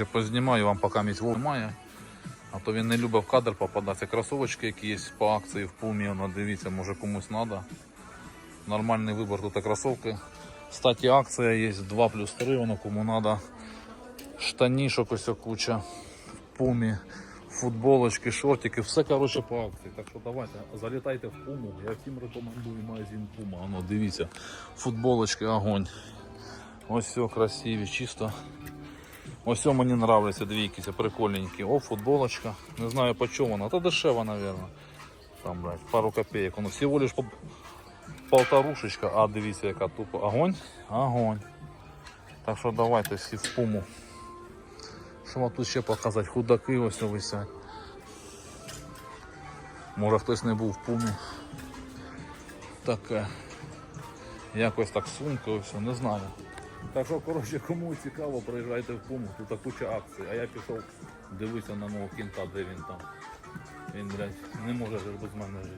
Я познімаю вам, поки місць немає. А то він не любить в кадр попадатися. Кросовочки, які є по акції в пумі, дивіться, може комусь треба. Нормальний вибір тут кросовки. Кстати, акція є 2 плюс 3, воно кому треба. Штанішок ось куча в пумі, футболочки, шортики, все коротше по акції. Так що давайте залітайте в пуму. Я всім рекомендую магазин Пума. Воно дивіться, футболочки, огонь. Ось все красиві, чисто. Ось мені нравляться дві якісь прикольненькі. О, футболочка. Не знаю по чому вона. Та дешева, мабуть. Там, блядь, пару копеек. Воно всього лиш по полторушечка. А дивіться, яка тупо. Огонь? Огонь. Так що давайте всі в пуму. Що вам тут ще показати? Худаки ось висять. Може хтось не був в пумі. Таке. Якось так сумка, ось, не знаю. Так що, коротше, кому цікаво, приїжджайте в Пуму, тут куча акцій. А я пішов дивитися на мого кінта, де він там. Він, блядь, не може без мене жити.